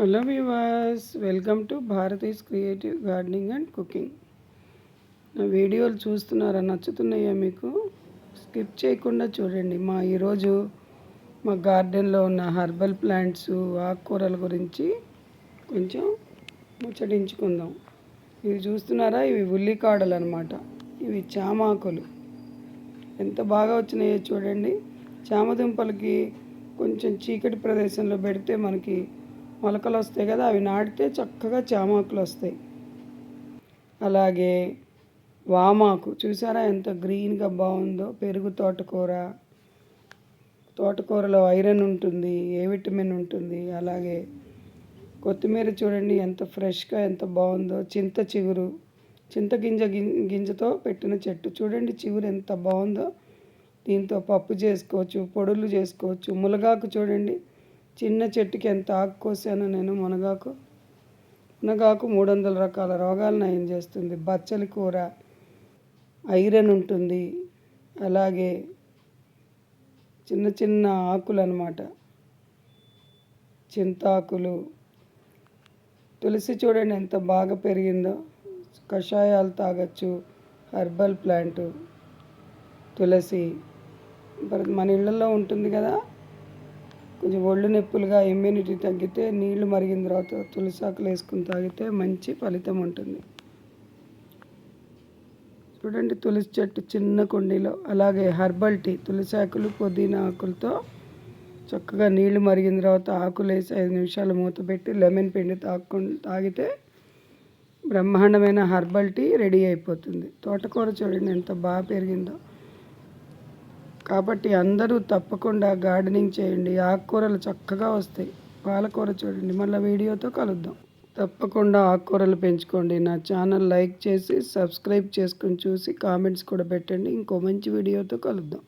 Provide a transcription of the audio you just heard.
Hello viewers welcome to Bharati's creative gardening and cooking. నా వీడియోలు చూస్తున్నారా నచ్చుతున్నాయా మీకు? స్కిప్ చేయకుండా చూడండి. మా ఈరోజు మా గార్డెన్లో ఉన్న హర్బల్ ప్లాంట్స్ ఆకుకూరల గురించి కొంచెం ముచ్చటించుకుందాం. ఇవి చూస్తున్నారా? ఇవి ఉల్లికాడలు అనమాట ఇవి చామాకులు. ఎంత బాగా వచ్చినాయో చూడండి. చామదుంపలకి కొంచెం చీకటి ప్రదేశంలో పెడితే మనకి మొలకలు వస్తాయి కదా అవి నాటితే చక్కగా చామాకులు వస్తాయి. అలాగే వామాకు చూసారా ఎంత గ్రీన్గా బాగుందో? పెరుగు తోటకూర తోటకూరలో ఐరన్ ఉంటుంది ఏ విటమిన్ ఉంటుంది అలాగే కొత్తిమీర చూడండి ఎంత ఫ్రెష్గా ఎంత బాగుందో. చింత చిగురు చింత గింజ గింజతో పెట్టిన చెట్టు. చూడండి చిగురు ఎంత బాగుందో. దీంతో పప్పు చేసుకోవచ్చు పొడులు చేసుకోవచ్చు. ములగాకు చూడండి చిన్న చెట్టుకి ఎంత ఆకు కోసానో నేను మునగాకు. మునగాకు మూడు వందల రకాల రోగాలు నయం చేస్తుంది? బచ్చలి కూర ఐరన్ ఉంటుంది. అలాగే చిన్న చిన్న ఆకులు అనమాట చింతాకులు. తులసి చూడండి ఎంత బాగా పెరిగిందో. కషాయాలు తాగొచ్చు. Herbal plant. తులసి. మన ఇళ్ళల్లో ఉంటుంది కదా. కొంచెం ఒళ్ళు నొప్పులుగా ఇమ్యూనిటీ తగ్గితే నీళ్ళు మరిగిన తర్వాత తులసాకులు వేసుకుని తాగితే మంచి ఫలితం ఉంటుంది. చూడండి తులసి చెట్టు చిన్న కుండీలో అలాగే హెర్బల్ టీ తులసి ఆకులు పుదీనా ఆకులతో చక్కగా నీళ్ళు మరిగిన తర్వాత ఆకులు వేసి ఐదు నిమిషాలు మూత పెట్టి లెమన్ పిండి తాకు తాగితే బ్రహ్మాండమైన హెర్బల్ టీ రెడీ అయిపోతుంది. తోటకూర చూడండి ఎంత బాగా పెరిగిందో. కాబట్టి అందరూ తప్పకుండా గార్డెనింగ్ చేయండి. ఆకుకూరలు చక్కగా వస్తాయి. పాలకూర చూడండి. మళ్ళీ వీడియోతో కలుద్దాం. తప్పకుండా ఆకుకూరలు పెంచుకోండి. నా ఛానల్ లైక్ చేసి సబ్స్క్రైబ్ చేసుకొని చూసి కామెంట్స్ కూడా పెట్టండి. ఇంకో మంచి వీడియోతో కలుద్దాం.